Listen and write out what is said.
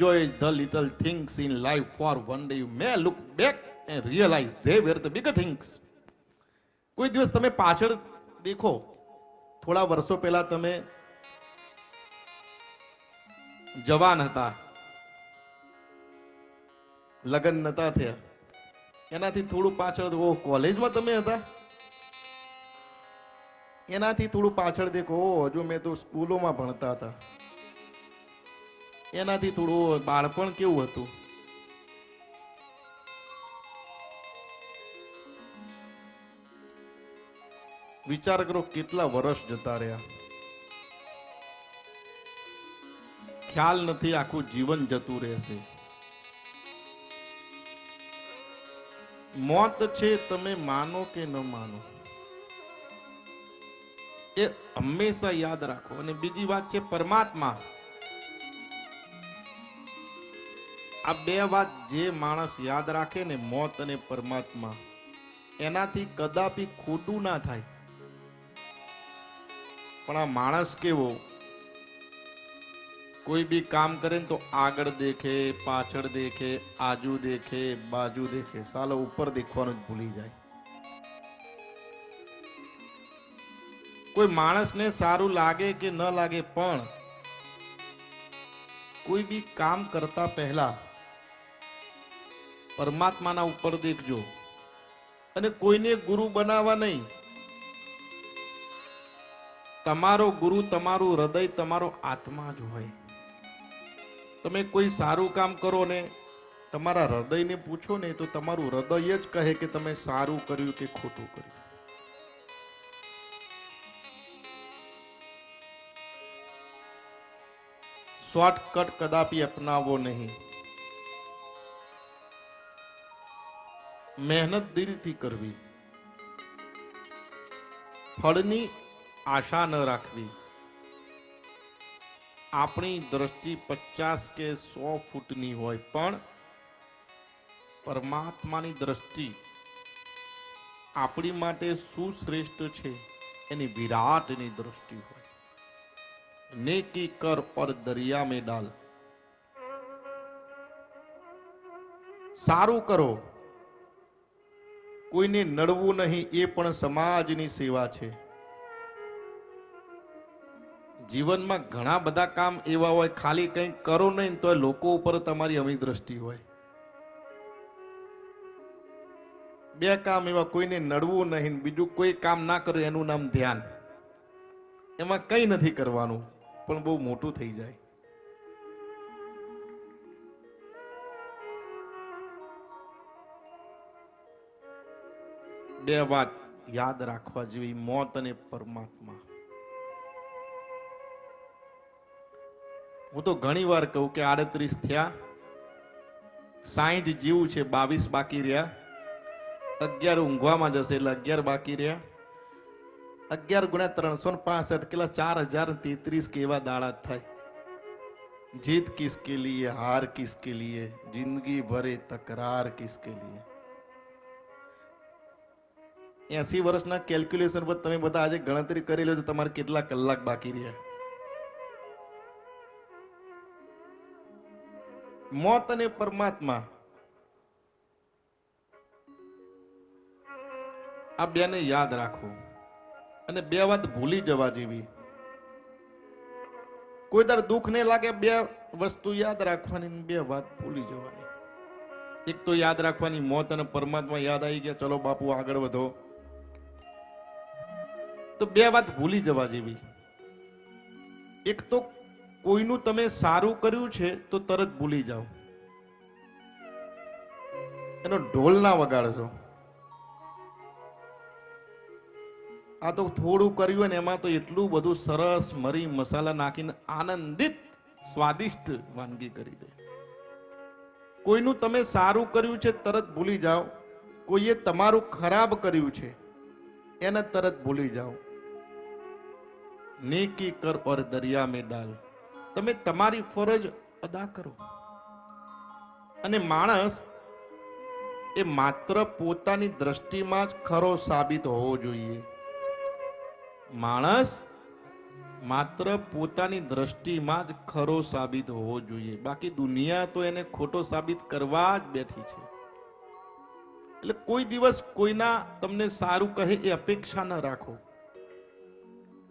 enjoy the little things in life for one day you may look back and realize they were the bigger things કોઈ દિવસ તમે પાછળ દેખો થોડા વર્ષો પહેલા તમે જવાન હતા લગ્ન નતા થયા એનાથી થોડું પાછળ ઓ કોલેજમાં તમે હતા એનાથી થોડું પાછળ દેખો હજુ મેં તો સ્કૂલોમાં ભણતા હતા એનાથી થોડું બાળપણ કેવું હતું? વિચાર કરો કેટલા વર્ષ જતા રહ્યા. ખ્યાલ નથી આખું જીવન જતું રહેશે. મોત છે તમે માનો કે ન માનો. એ હંમેશા યાદ રાખો. અને બીજી વાત છે પરમાત્મા. આ બે વાત જે માણસ યાદ રાખે ને મોત અને પરમાત્મા, એનાથી કદાપી ખોટું ના થાય. પણ આ માણસ કેવો? કોઈ બી કામ કરે ને તો આગળ દેખે, પાછળ દેખે, આજુ દેખે, બાજુ દેખે. સાલો ઉપર દેખવાનું જ ભૂલી જાય. કોઈ માણસને સારું લાગે કે ન લાગે પણ કોઈ બી કામ કરતા પહેલા પરમાત્માના ઉપર દેખજો. અને કોઈને ગુરુ બનાવવા નહીં. તમારો ગુરુ તમારું હૃદય તમારો આત્મા જ હોય. તમે કોઈ સારું કામ કરો ને તમારા હૃદયને પૂછો ને તો તમારું હૃદય જ કહે કે તમે સારું કર્યું કે ખોટું કર્યું. શોર્ટકટ કદાપી અપનાવો નહીં. મહેનત દિલથી કરવી ફળની આશા ન રાખવી આપણી દ્રષ્ટિ પચાસ કે સો ફૂટની હોય પણ પરમાત્માની દ્રષ્ટિ આપણી માટે શું શ્રેષ્ઠ છે એની વિરાટની દ્રષ્ટિ હોય नेकी कर और दरिया में डाल સારું કરો કોઈને નડવું નહીં એ પણ સમાજની સેવા છે. જીવનમાં ઘણા બધા કામ એવા હોય, ખાલી કંઈક કરો નહીં તો લોકો ઉપર તમારી અમી દ્રષ્ટિ હોય. બે કામ એવા કોઈને નડવું નહીં, બીજું કોઈ કામ ના કરે એનું નામ ધ્યાન. એમાં કંઈ નથી કરવાનું, પણ બહુ મોટું થઈ જાય. બે વાત યાદ રાખવા જેવી મોત અને પરમાત્મા. હું તો ઘણી વાર કહું કે આડત્રીસ થયા સાહીઠ જીવું છે, બાવીસ બાકી રહ્યા. અગિયાર ઊંઘવામાં જશે એટલે અગિયાર બાકી રહ્યા. અગિયાર ગુણ્યા ત્રણસો ને પાસઠ કેટલા? ચાર હજાર તેત્રીસ કેવા દાડા થાય. જીત કિસકે લીએ, હાર કિસકે લીએ, જિંદગી ભરે તકરાર કિસકે લીએ. એસી વર્ષના કેલ્ક્યુલેશન પર તમે બધા આજે ગણતરી કરી લો તમારે કેટલા કલાક બાકી રહ્યા. મોત અને પરમાત્મા. આ બેને યાદ રાખો. અને બે વાત ભૂલી જવા જેવી. કોઈ દર દુઃખ નહીં લાગે, બે વસ્તુ યાદ રાખવાની બે વાત ભૂલી જવાની. એક તો યાદ રાખવાની, મોત અને પરમાત્મા યાદ આવી ગયા. ચલો બાપુ આગળ વધો. તો બે વાત ભૂલી જવા જેવી. એક તો કોઈનું તમે સારું કર્યું છે તો તરત ભૂલી જાઓ. એનો ઢોલ ના વગાડશો. આ તો થોડું કર્યું ને એમાં તો એટલું બધું સરસ મરી મસાલા નાખીને આનંદિત, સ્વાદિષ્ટ વાનગી કરી દે. કોઈનું તમે સારું કર્યું છે તરત ભૂલી જાઓ. કોઈએ તમારું ખરાબ કર્યું છે, એને તરત ભૂલી જાઓ. નેકી કર ઓર દરિયા મે ડાલ. તમે તમારી ફરજ અદા કરો. અને માણસ એ માત્ર પોતાની દ્રષ્ટિમાં જ ખરો સાબિત હોવો જોઈએ. માણસ માત્ર પોતાની દ્રષ્ટિમાં જ ખરો સાબિત હોવો જોઈએ. બાકી દુનિયા તો એને ખોટો સાબિત કરવા જ બેઠી છે. એટલે કોઈ દિવસ કોઈના તમને સારું કહે એ અપેક્ષા ન રાખો.